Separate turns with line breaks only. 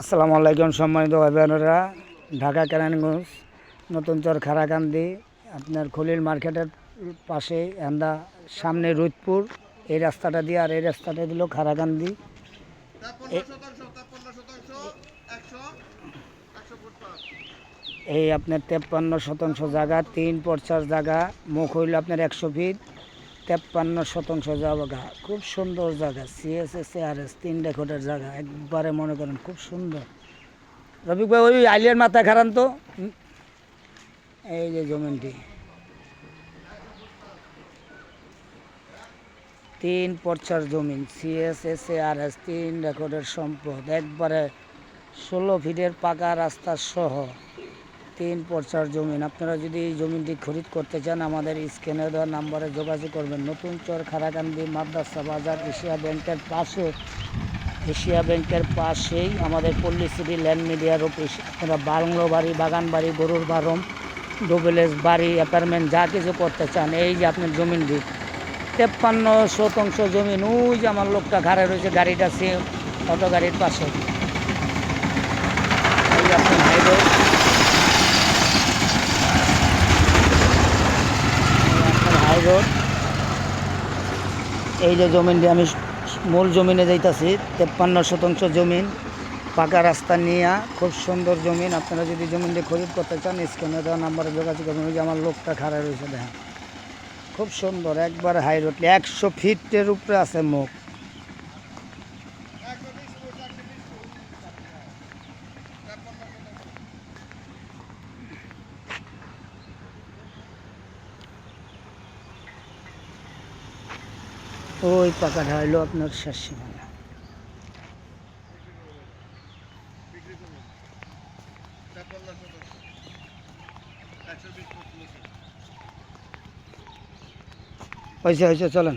আসসালামু আলাইকুম সম্মানিত ভাই ঢাকা কেরানীগঞ্জ, নতুন চর খারাকান্দি আপনার খলিল মার্কেটের পাশে আমরা সামনে রুদপুর। এই রাস্তাটা দিয়ে আর এই রাস্তাটা দিল খারাকান্দি এই আপনার তেপ্পান্ন শতাংশ জায়গা, তিন পর্চার জায়গা, মুখ হইল আপনার একশো ফিট। তেপ্পান্ন শতাংশ জায়গা। খুব সুন্দর জায়গা সিএসএস আর এস তিন রেকর্ডের জায়গা, একবারে মনে করেন খুব সুন্দর। রবিক ভাই, ওই আইলিয়ার মাথা খারান তো। এই যে জমিনটি। তিন পর্চার জমিন সিএসএস আর এস তিন রেকর্ডের সম্পদ, একবারে ষোলো ফিটের পাকা রাস্তা সহ। তিন পর্চার জমিন। আপনারা যদি এই জমিনটি খরিদ করতে চান, আমাদের স্ক্যানে দেওয়া নাম্বারে যোগাযোগ করবেন। নতুন চর খারাকান্দি মাদ্রাসা বাজার এশিয়া ব্যাংকের পাশে। এশিয়া ব্যাংকের পাশেই আমাদের পল্লী সিটি ল্যান্ড মিডিয়ার অফিস। আপনারা বাংলো বাড়ি, বাগান বাড়ি, গরুর বারম, ডুবেলেস বাড়ি, অ্যাপার্টমেন্ট, যা কিছু করতে চান, এই যে আপনার জমিনটি। তেপ্পান্ন শতাংশ জমিন, ওই যে আমার লোকটা ঘাড়ে রয়েছে, গাড়িটা সে, অটো গাড়ির পাশে। রোড এই যে জমিনটি আমি মূল জমিনে যাইতাছি, তেপ্পান্ন শতাংশ জমিন, পাকা রাস্তা নিয়ে, খুব সুন্দর জমিন। আপনারা যদি জমিনটি খরিদ করতে চান, স্ক্রিনে দেওয়া নাম্বারে যোগাযোগ করবেন। যে আমার লোকটা খাড়া রয়েছে, দেখেন। খুব সুন্দর, একবার হাই রোড একশো ফিটের উপরে আছে মুখ
একশো বিশ ফুট একশো বিশ ফুট তেপ্পান্ন শতাংশ
ওই পাকাটা হইল আপনার শেষ সীমানা হয়েছে হয়েছে চলেন।